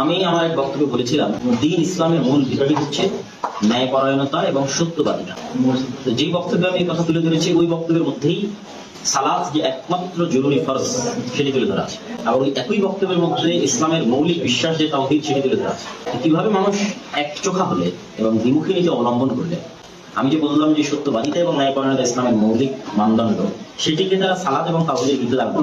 আমি আমার এক বক্তব্য বলেছিলাম, দিন ইসলামের মূল ভিত্তি হচ্ছে ন্যায়পরায়ণতা এবং সত্যবাদিতা। যে বক্তব্য আমি কথা তুলে ধরেছি, ওই বক্তব্যের মধ্যেই সালাদ যে একমাত্র জরুরি ফরজ, সেটি তুলে ধরা আছে। এবং একই বক্তব্যের মধ্যে ইসলামের মৌলিক বিশ্বাস যে তাওহীদ, সেটি তুলে ধরা আছে। কীভাবে মানুষ এক চোখা হলে এবং দ্বিমুখী নীতি অবলম্বন করলে আমি যে বললাম যে সত্যবাদিতা এবং ন্যায়পরায়ণতা ইসলামের মৌলিক মানদণ্ড, সেটিকে তারা সালাদ এবং তাওহীদের বিরুদ্ধে রাখবে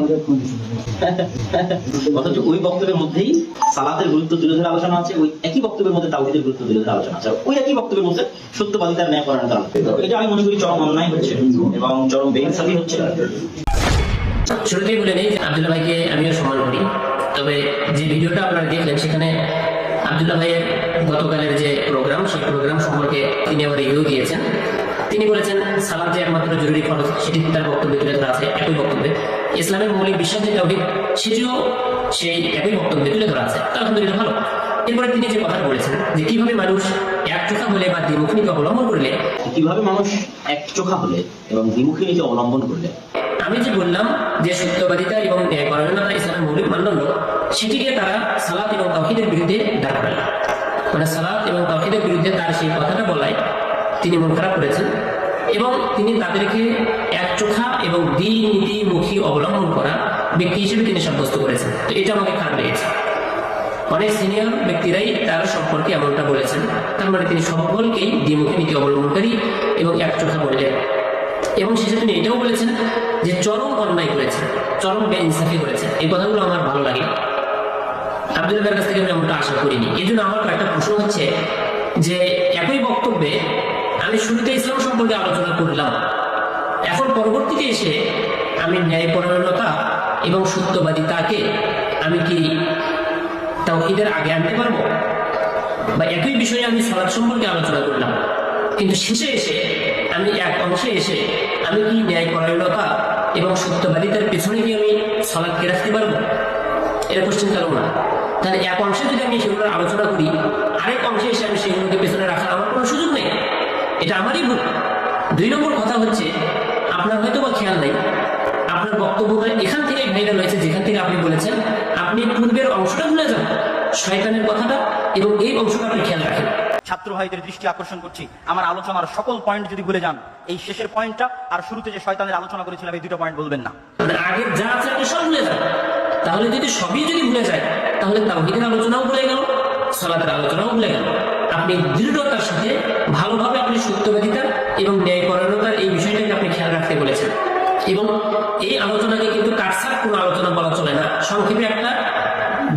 অথচ ওই বক্তব্যের মধ্যেই সালাতের গুরুত্ব তুলে ধরে আলোচনা আছে, ওই একই বক্তব্যের মধ্যে তাওহীদের গুরুত্ব তুলে ধরে আলোচনা আছে, ওই একই বক্তব্যের মধ্যে সত্যবাদিতার ন্যায় কারণ এটা আমি মনে করি চরম অন্যায় হচ্ছে এবং চরম বেইনসাফি হচ্ছে। শুরুতেই বলে নেই আবদুল্লাহ ভাইকে আমিও সম্মান করি। তবে যে ভিডিওটা আপনারা দেখলেন, সেখানে আবদুল্লাহ ভাইয়ের গতকালের যে প্রোগ্রাম সেই প্রোগ্রাম সম্পর্কে তিনি আবার রিভিউ দিয়েছেন। তিনি বলেছেন সালাদ যে একমাত্র জরুরি খরচ সেটি তার বক্তব্যে তুলে ধরা আছে একই বক্তব্যে। ইসলামের মৌলিক বিশ্বাস যে তৌহিদ সেটিও সেই একই বক্তব্যে তুলে ধরা আছে। আলহামদুলিল্লাহ ভালো। এরপরে তিনি যে কথা বলেছেন যে কীভাবে মানুষ এক চোখা হলে বা দ্বিমুখী অবলম্বন করলে কীভাবে মানুষ এক চোখা হলে এবং দ্বিমুখী নীতি অবলম্বন করলে? আমি যে বললাম যে সত্যবাদিতা এবং ন্যায়পরায়ণতা ইসলামের মৌলিক মানদণ্ড সেটিকে তারা সালাত এবং তাহিদের বিরুদ্ধে দাঁড় করায় মানে সালাত এবং তাহিদের বিরুদ্ধে তার সেই কথাটা বলায় তিনি মন খারাপ করেছেন এবং তিনি তাদেরকে এক চোখা এবং দ্বি নীতিমুখী অবলম্বন করা ব্যক্তি হিসেবে তিনি সাব্যস্ত করেছেন। তো এটা আমাকে খারাপ লেগেছে। অনেক সিনিয়র ব্যক্তিরাই তার সম্পর্কে এমনটা বলেছেন। তার মানে তিনি সকলকেই দ্বিমুখী নীতি অবলম্বনকারী এবং এক চোখা বললেন এবং তিনি এটাও বলেছেন যে চরম অন্যায় করেছেন, চরম বেইনসাফি করেছেন। এই কথাগুলো আমার ভালো লাগে। আব্দুল ভাইয়ের কাছ থেকে আমি এমনটা আশা করিনি। এই জন্য আমার একটা প্রশ্ন হচ্ছে যে, একই বক্তব্যে আমি শুরুতে ইসলাম সম্পর্কে আলোচনা করলাম। এখন পরবর্তীতে এসে আমি ন্যায়পরায়ণতা এবং সত্যবাদিতাকে আমি কি তাও ঈদের আগে আনতে পারব? বা একই বিষয়ে আমি সালাদ সম্পর্কে আলোচনা করলাম। কিন্তু শেষে এসে আমি এক অংশে এসে আমি কি ন্যায় পরায়ণতা এবং সত্যবাদিতার পেছনে কি আমি সালাদকে রাখতে পারব? এটা কোশ্চেন কারণ না। তাহলে এক অংশে যদি আমি সেগুলোর আলোচনা করি আরেক অংশে এসে আমি সেগুলোকে পেছনে রাখার আমার কোনো সুযোগ নেই। এটা আমারই ভুল। দুই নম্বর কথা হচ্ছে আপনার হয়তো বা খেয়াল নেই আপনার বক্তব্য এখান থেকে ভাইরাল হয়েছে যেখান থেকে আপনি বলেছেন আপনি পূর্বের অংশটা ভুলে যান। শয়তানের কথাটা এবং এই অংশটা আপনি খেয়াল রাখেন। ছাত্র ভাইদের দৃষ্টি আকর্ষণ করছি। আমার আলোচনার সকল পয়েন্ট যদি ভুলে যান এই শেষের পয়েন্টটা আর শুরুতে যে শয়তানের আলোচনা করেছিলাম এই দুটো পয়েন্ট বলবেন না। আগের যা আছে আপনি সব ভুলে যান। তাহলে যদি সবই যদি ভুলে যায়, তাহলে তাওহীদের আলোচনাও ভুলে গেল, সালাতের আলোচনাও ভুলে গেল। আপনি দৃঢ়তার সাথে, ভালোভাবে আপনি সত্যবাদিতা এবং ন্যায়পরায়ণতার এই বিষয়টাকে আপনি খেয়াল রাখতে বলেছেন। এবং এই আলোচনাকে কিন্তু কাটসাট কোনো আলোচনা বলা চলে না, সংক্ষেপে একটা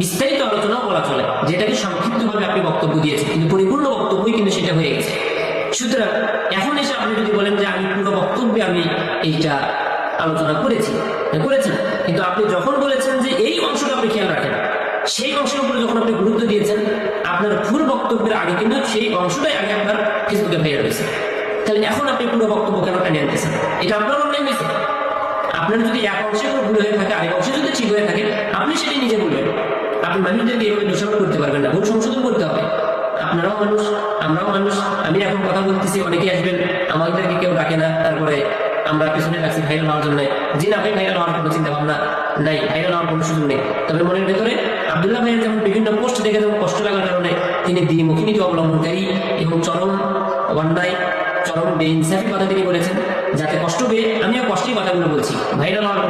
বিস্তারিত আলোচনাও বলা চলে, যেটাকে সংক্ষিপ্তভাবে আপনি বক্তব্য দিয়েছেন, কিন্তু পরিপূর্ণ বক্তব্যই কিন্তু সেটা হয়ে গেছে। সুতরাং, এখন এসে আপনি যদি বলেন যে আমি পুরো বক্তব্যে আমি এইটা আলোচনা করেছি। হ্যাঁ, করেছেন কিন্তু আপনি যখন বলেছেন যে এই অংশটা আপনি খেয়াল রাখেন সেই অংশের উপরে যখন আপনি গুরুত্ব দিয়েছেন আপনার ভুল বক্তব্যের আগে কিন্তু সেই অংশটাই আগে আপনার ফেসবুকে ভাইরাল হয়েছে। তাহলে এখন আপনি পুরো বক্তব্য কেন টেনে আনতেছেন? এটা আপনার অন্যায় হয়েছে। আপনার যদি এক অংশে কোনো ভুল হয়ে থাকে আরেক অংশে যদি ঠিক হয়ে থাকে আপনি সেটি নিজে বলবেন। আপনি মানুষদেরকে এইভাবে দোষারোপ করতে পারবেন না। পিছনে রাখছি, ভাইরাল হওয়ার জন্য। জি না, ভাই, ভাইরাল হওয়ার কোনো চিন্তা ভাবনা নাই, ভাইরাল হওয়ার কোনো সুযোগ নেই। তবে মনের ভেতরে আবদুল্লাহ ভাইয়ের যেমন বিভিন্ন পোস্ট দেখে যেমন কষ্ট লাগার কারণে তিনি দ্বিমুখী নীতি অবলম্বনকারী এবং চরম অন্যায়, চরম বেইনসাফি কথা তিনি বলেছেন, যাতে কষ্ট পেয়ে আমিও কষ্টেই কথাগুলো বলছি। ভাইরাল হওয়ার